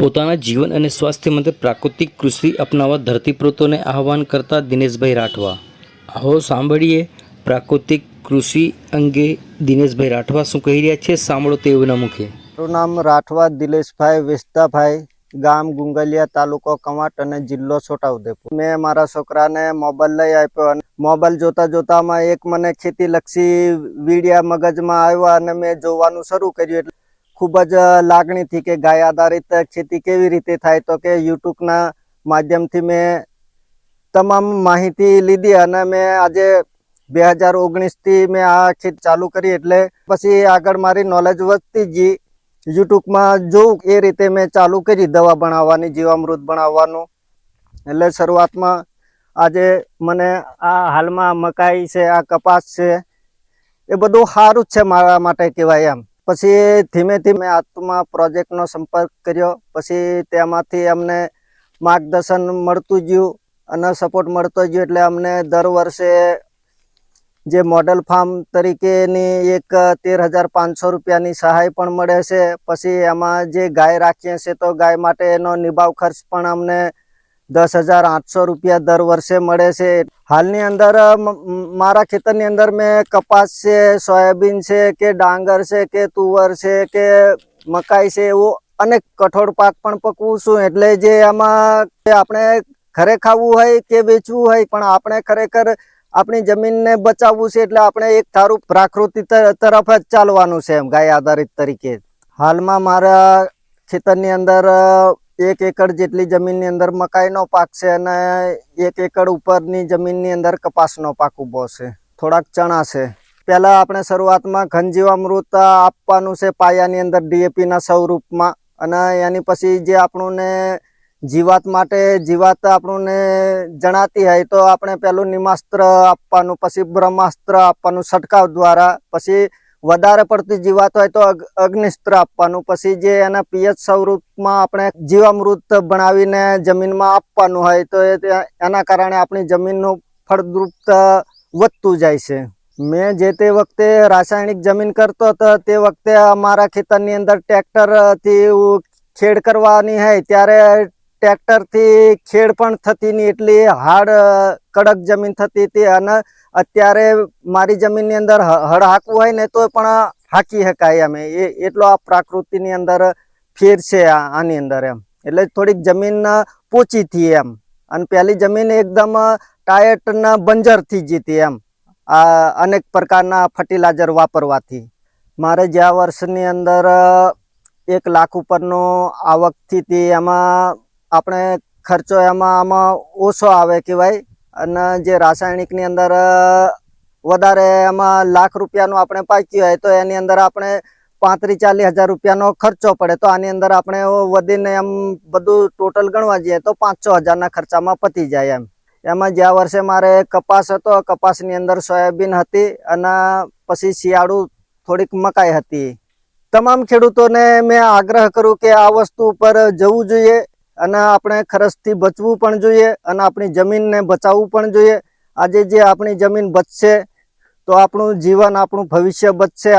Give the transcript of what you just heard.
પોતાના જીવન અને સ્વાસ્થ્ય માટે પ્રાકૃતિક કૃષિ અપનાવવા ધરતીપુત્રોને આહવાન કરતા દિનેશભાઈ રાઠવા. આવો સાંભળીએ પ્રાકૃતિક કૃષિ અંગે દિનેશભાઈ રાઠવા શું કહી રહ્યા છે, સાંભળો તેઓના મુખે. મારું નામ રાઠવા દિલેશભાઈ વેસ્તાભાઈ, ગામ ગુંગલિયા તાલુકો કમાટ અને જિલ્લો છોટાઉદેપુર. મેં મારા છોકરાને મોબાઈલ લઈ આપ્યો અને મોબાઈલ જોતા જોતામાં એક મને ખેતીલક્ષી વીડિયા મગજમાં આવ્યા અને મેં જોવાનું શરૂ કર્યું એટલે ખૂબ જ લાગણીથી કે ગાય આધારિત ખેતી કેવી રીતે થાય તો કે યુટ્યુબના માધ્યમથી મેં તમામ માહિતી લીધી અને મેં આજે બે હજાર ઓગણીસથી મેં આ ખેતી ચાલુ કરી એટલે પછી આગળ મારી નોલેજ વધતી ગઈ. યુટ્યુબમાં જોઉં એ રીતે મેં ચાલુ કરી દવા બનાવવાની જીવામૃત બનાવવાનું એટલે શરૂઆતમાં આજે મને આ હાલમાં મકાઈ છે, આ કપાસ છે, એ બધું સારું જ છે મારા માટે કહેવાય એમ. પછી ધીમે ધીમે આત્મા પ્રોજેક્ટનો સંપર્ક કર્યો. પછી તેમાંથી અમને માર્ગદર્શન મળતું ગયું અને સપોર્ટ મળતો ગયો એટલે અમને દર વર્ષે જે મોડલ ફાર્મ તરીકેની એક તેર હજાર પાંચસો રૂપિયાની સહાય પણ મળે છે. પછી એમાં જે ગાય રાખીએ છીએ તો ગાય માટે એનો નિભાવ ખર્ચ પણ અમને દસ હજાર આઠસો રૂપિયા દર વર્ષે મળે છે. હાલની અંદર મારા ખેતરની અંદર મેં કપાસ છે, સોયાબીન છે, કે ડાંગર છે, કે તુવર છે, કે મકાઈ છે, એવું અનેક કઠોળ પાક પણ પકવું છું. એટલે જે એમાં આપણે ઘરે ખાવું હોય કે વેચવું હોય, પણ આપણે ખરેખર આપણી જમીનને બચાવવું છે, એટલે આપણે એક સારું પ્રાકૃતિક તરફ જ ચાલવાનું છે એમ ગાય આધારિત તરીકે. હાલમાં મારા ખેતરની અંદર એક એકર જેટલી જમીનની અંદર મકાઈનો પાક છે અને એક એકર ઉપરની જમીનની અંદર કપાસનો પાક ઊભો છે. થોડાક ચણા છે. પહેલાં આપણે શરૂઆતમાં ઘનજીવામૃત આપવાનું છે પાયાની અંદર ડીએપીના સ્વરૂપમાં અને એની પછી જે આપણને જીવાત માટે જીવાત આપણને જણાતી હોય તો આપણે પહેલું નિમાસ્ત્ર આપવાનું, પછી બ્રહ્માસ્ત્ર આપવાનું, છંટકાવ દ્વારા, પછી વધારે પડતી જીવાત હોય તો અગ- અગ્નિસ્ત્ર આપવાનું. પછી જે એના પિયત સ્વરૂપમાં આપણે જીવામૃત બનાવીને જમીનમાં આપવાનું હોય તો એના કારણે આપણી જમીનનું ફળદ્રુપતા વધતું જાય છે. મેં જે તે વખતે રાસાયણિક જમીન કરતો હતો, તે વખતે અમારા ખેતરની અંદર ટ્રેક્ટરથી ખેડ કરવાની હોય ત્યારે ટ્રેક્ટરથી ખેડ પણ થતી નહીં, એટલી હાર્ડ કડક જમીન થતી હતી અને અત્યારે મારી જમીનની અંદર હળ હાંકવું હોય ને તો પણ હાંકી શકાય અમે એ, એટલો આ પ્રાકૃતિની અંદર ફેર છે આની અંદર એમ. એટલે થોડીક જમીન પોચી થઈ એમ. અને પહેલી જમીન એકદમ ટાયટના બંજરથી જતી એમ. આ અનેક પ્રકારના ફર્ટિલાઇઝર વાપરવાથી. મારે જ્યાં વર્ષની અંદર એક લાખ ઉપરનો આવકથી થી એમાં આપણે ખર્ચો એમાં આમાં ઓછો આવે કહેવાય અને જે રાસાયણિકની અંદર વધારે એમાં લાખ રૂપિયાનું આપણે પાક્યું હોય, તો એની અંદર આપણે પાંત્રીસ ચાલીસ હજાર રૂપિયાનો ખર્ચો પડે. તો આની અંદર આપણે વધીને એમ બધું ટોટલ ગણવા જઈએ, તો પાંચ છ હજારના ખર્ચામાં પતી જાય એમ. એમાં જ્યાં વર્ષે મારે કપાસ હતો, કપાસની અંદર સોયાબીન હતી અને પછી શિયાળુ થોડીક મકાઈ હતી. તમામ ખેડૂતોને મેં આગ્રહ કરું કે આ વસ્તુ ઉપર જવું જોઈએ. અને આપણે ખર્ચથી બચવું પણ જોઈએ અને આપણી જમીનને બચાવવું પણ જોઈએ. આજે જે આપણી જમીન બચશે, તો આપણું જીવન, આપણું ભવિષ્ય બચશે.